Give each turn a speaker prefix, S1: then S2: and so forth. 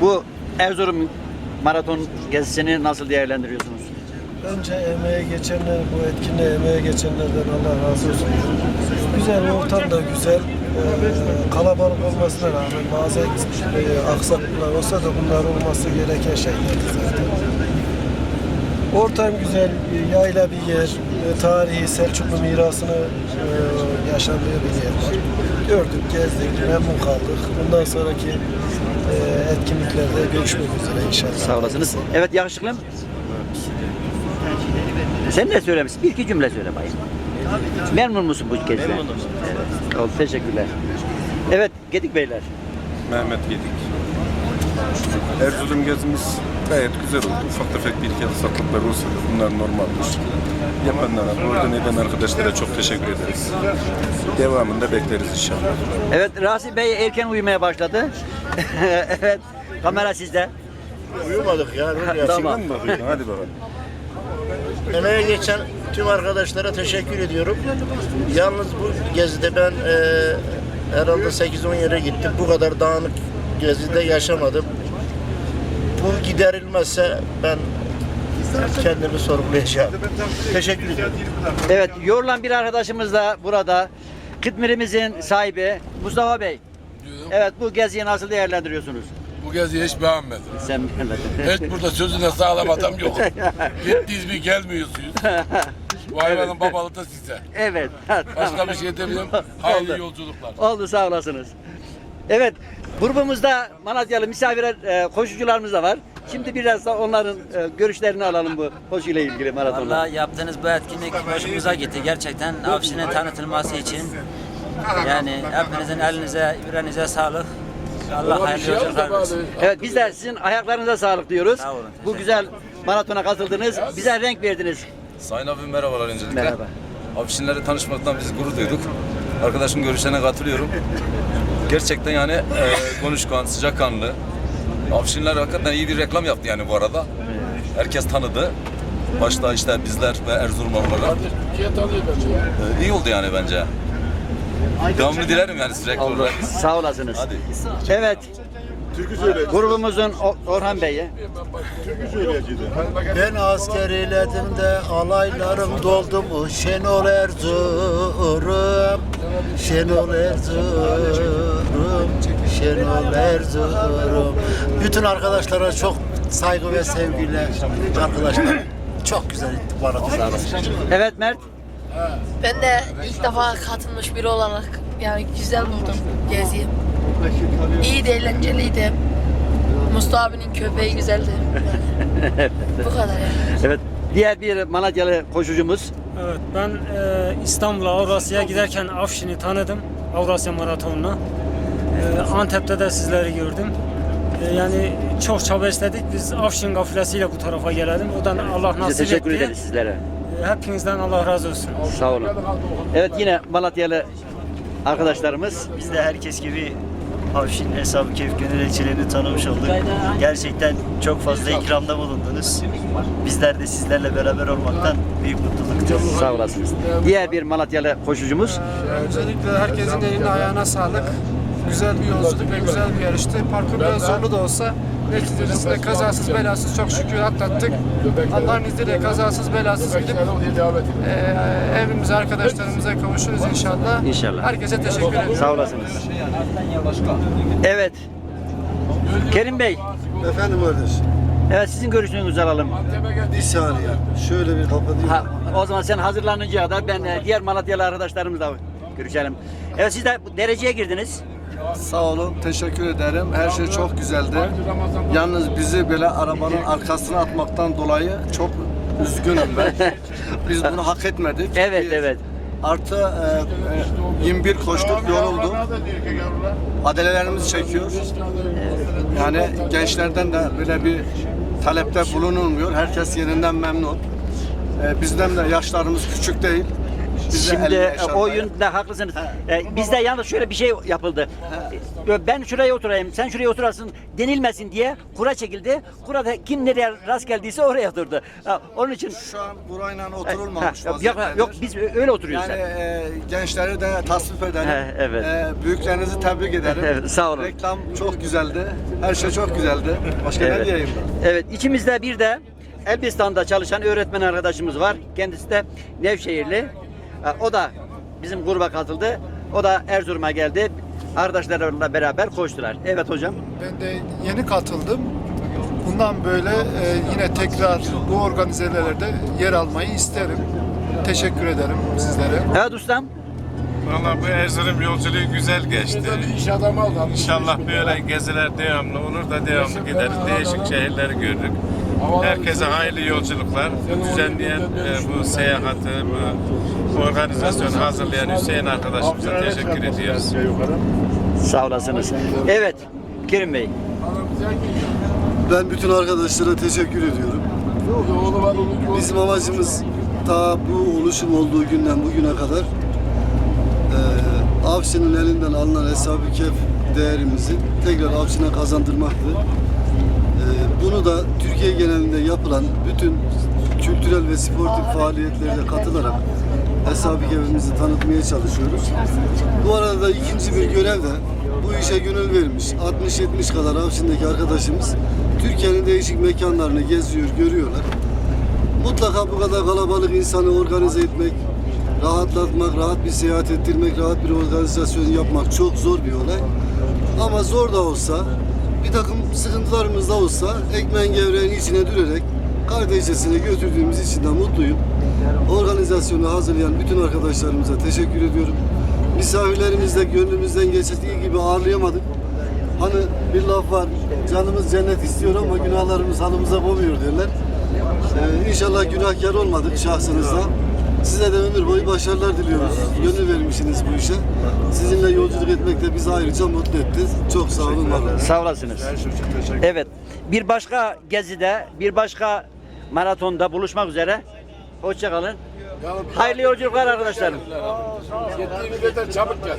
S1: Bu Erzurum maraton gezisini nasıl değerlendiriyorsunuz?
S2: Önce emeğe geçenler, bu etkinliğe emeğe geçenlerden Allah razı olsun. Güzel, ortam da güzel. Ee, kalabalık olmasına rağmen bazı e, aksaklıklar olsa da bunlar olması gereken şeyler zaten. Ortam güzel, bir yayla bir yer, e, tarihi Selçuklu mirasını e, yaşandığı bir yer var. Gördük, gezdik, memnun kaldık. Bundan sonraki e, etkinliklerde görüşmek üzere inşallah.
S1: Sağ olasınız. Evet yakışıklım. Sen ne söylemişsin? Bir iki cümle söyle bayım. Memnun musun bu geziden? Memnunum. Evet. Oldu, teşekkürler. Evet Gedik Beyler.
S3: Mehmet Gedik. Erzurum gezimiz gayet güzel oldu. Ufak tefek bir iki aksaklıklar olsa da bunlar normaldir. Yapanlara, oradan eden arkadaşlara çok teşekkür ederiz. Devamında bekleriz inşallah.
S1: Evet Rasim Bey erken uyumaya başladı. evet kamera sizde.
S4: Uyumadık ya.
S1: Tamam.
S3: Hadi bakalım.
S4: Emeğe geçen tüm arkadaşlara teşekkür ediyorum. Yalnız bu gezide ben e, herhalde 8-10 yere gittim. Bu kadar dağınık gezide yaşamadım. Bu giderilmezse ben kendimi sorgulayacağım. Teşekkür ederim.
S1: Evet yorulan bir arkadaşımız da burada. Kıtmirimizin sahibi Mustafa Bey. Evet bu geziyi nasıl değerlendiriyorsunuz?
S5: Bu geziyi hiç beğenmedim.
S1: Sen
S5: Hiç burada sözüne sağlam adam yok. Gittiğiniz bir gelmiyorsunuz. Bu hayvanın babalığı da size.
S1: Evet.
S5: Başka bir şey demiyorum. Hayırlı yolculuklar.
S1: Oldu sağ olasınız. Evet grubumuzda Malatyalı misafirler e, koşucularımız da var. Şimdi biraz da onların e, görüşlerini alalım bu koşuyla ilgili maratonla.
S6: Valla yaptığınız bu etkinlik hoşumuza gitti. Gerçekten Afşin'in tanıtılması için. Yani hepinizin elinize, yüreğinize sağlık. Allah hayırlı
S5: şey
S6: yolculuklar versin.
S1: Evet biz de sizin ayaklarınıza sağlık diyoruz.
S6: Sağ olun,
S1: Bu
S6: teşekkür
S1: güzel maratona katıldınız. Bize renk verdiniz.
S7: Sayın abim merhabalar öncelikle.
S1: Merhaba.
S7: Afişinlerle tanışmaktan biz gurur duyduk. Arkadaşın görüşlerine katılıyorum. Gerçekten yani e, konuşkan, sıcakkanlı. Afişinler hakikaten iyi bir reklam yaptı yani bu arada. Herkes tanıdı. Başta işte bizler ve Erzurumlu olarak.
S5: Türkiye tanıyor bence ya.
S7: E, iyi oldu yani bence. Devamlı dilerim yani sürekli
S1: Oldu.
S7: olarak.
S1: Sağ olasınız.
S7: Hadi.
S1: Evet. Grubumuzun O- Orhan Bey'i.
S4: Ben askeriledim de alaylarım doldu mu Şenol Erzurum Şenol Erzurum Şenol Erzurum Bütün arkadaşlara çok saygı ve sevgiler arkadaşlar. Çok güzel maraton.
S1: Evet Mert.
S8: Ben de ilk defa katılmış biri olarak yani güzel buldum geziyi. İyi de eğlenceliydi. Mustafa abinin köpeği güzeldi. Yani. Bu kadar yani.
S1: Evet. Diğer bir Malatyalı koşucumuz.
S9: Evet, ben e, İstanbul'a Avrasya'ya giderken Afşin'i tanıdım. Avrasya Maratonu'na. E, Antep'te de sizleri gördüm. E, yani çok çaba istedik. Biz Afşin kafilesiyle bu tarafa gelelim. Odan Allah nasip
S1: teşekkür
S9: etti.
S1: ederiz sizlere.
S9: Hepinizden Allah razı olsun.
S1: Sağ olun. Evet yine Malatyalı arkadaşlarımız.
S10: Biz de herkes gibi Avşin Hesabı Keyif Gönül elçilerini tanımış olduk. Gerçekten çok fazla ikramda bulundunuz. Bizler de sizlerle beraber olmaktan büyük mutluluk duyuyoruz.
S1: Sağ olasınız. Diğer bir Malatyalı koşucumuz.
S11: Öncelikle herkesin eline ayağına sağlık. Güzel bir yolculuk ve güzel bir yarıştı. Parkur biraz zorlu da olsa neticesinde kazasız belasız çok şükür atlattık. Allah'ın izniyle kazasız belasız gidip eee evimize arkadaşlarımıza kavuşuruz inşallah.
S1: İnşallah.
S11: Herkese teşekkür ederim.
S1: Sağ olasınız. Evet. Kerim Bey.
S2: Efendim kardeş,
S1: Evet sizin görüşünüzü alalım.
S2: bir saniye. Şöyle bir kapatayım.
S1: Ha, o zaman sen hazırlanıncaya kadar ben e, diğer Malatyalı arkadaşlarımızla görüşelim. Evet siz de bu dereceye girdiniz.
S2: Sağ olun, teşekkür ederim. Her şey çok güzeldi. Yalnız bizi böyle arabanın arkasına atmaktan dolayı çok üzgünüm ben. Biz bunu hak etmedik.
S1: Evet
S2: Bir-
S1: evet.
S2: Artı e, e, 21 koştuk, yorulduk. Adelelerimiz çekiyor. Yani gençlerden de böyle bir talepte bulunulmuyor. Herkes yerinden memnun. E, bizden de yaşlarımız küçük değil.
S1: Şimdi e, o yönde haklısınız. E, bizde yalnız şöyle bir şey yapıldı. E, Ben şuraya oturayım, sen şuraya oturasın denilmesin diye kura çekildi. Kurada kim nereye rast geldiyse oraya oturdu. Ha, Onun için
S12: Şu an burayla
S1: Ha,
S12: oturulmamış
S1: yok, yok,
S12: vaziyettedir.
S1: yok biz öyle oturuyoruz.
S12: Yani
S1: zaten.
S12: e, gençleri de tasvip ederim.
S1: He, evet.
S12: E, büyüklerinizi tebrik ederim.
S1: Evet, sağ olun.
S12: Reklam çok güzeldi. Her şey çok güzeldi. Başka ne diyeyim ben?
S1: Evet, içimizde bir de Elbistan'da çalışan öğretmen arkadaşımız var. Kendisi de Nevşehirli. O da bizim gruba katıldı. O da Erzurum'a geldi. Arkadaşlarıyla beraber koştular. Evet hocam.
S11: Ben de yeni katıldım. Bundan böyle e, yine tekrar bu organizelerde yer almayı isterim. Teşekkür ederim sizlere.
S1: Evet ustam.
S3: Valla bu Erzurum yolculuğu güzel geçti. İnşallah böyle geziler devamlı olur da devamlı gideriz. Değişik şehirleri gördük. Herkese hayırlı yolculuklar. Düzenleyen e, bu seyahati, bu organizasyonu hazırlayan Hüseyin arkadaşımıza teşekkür ediyoruz.
S1: Sağ olasınız. Evet. Kerim Bey.
S2: Ben bütün arkadaşlara teşekkür ediyorum. Bizim amacımız ta bu oluşum olduğu günden bugüne kadar eee Avşin'in elinden alınan hesabı kef değerimizi tekrar Avşin'e kazandırmaktı. Eee, bunu da Türkiye genelinde yapılan bütün kültürel ve sportif faaliyetlerde katılarak kefimizi tanıtmaya çalışıyoruz. Bu arada da ikinci bir görev de bu işe gönül vermiş 60-70 kadar Avşin'deki arkadaşımız Türkiye'nin değişik mekanlarını geziyor, görüyorlar. Mutlaka bu kadar kalabalık insanı organize etmek, rahatlatmak, rahat bir seyahat ettirmek, rahat bir organizasyon yapmak çok zor bir olay. Ama zor da olsa, bir takım sıkıntılarımız da olsa ekmeğin gevreğin içine dürerek kardeşçesine götürdüğümüz için de mutluyum. Organizasyonu hazırlayan bütün arkadaşlarımıza teşekkür ediyorum. Misafirlerimiz de gönlümüzden geçtiği gibi ağırlayamadık. Hani bir laf var, canımız cennet istiyor ama günahlarımız halımıza koymuyor derler. Ee, inşallah günahkar olmadık şahsınızda. Size de ömür boyu başarılar diliyoruz. Gönül vermişsiniz bu işe. Sizinle yolculuk etmek de bizi ayrıca mutlu etti. Çok sağ olun, var olun.
S1: Sağ olasınız. Evet. Bir başka gezide, bir başka maratonda buluşmak üzere. Hoşçakalın. Hayırlı yolculuklar arkadaşlarım.
S5: Gittiğimizde de çabuk gel.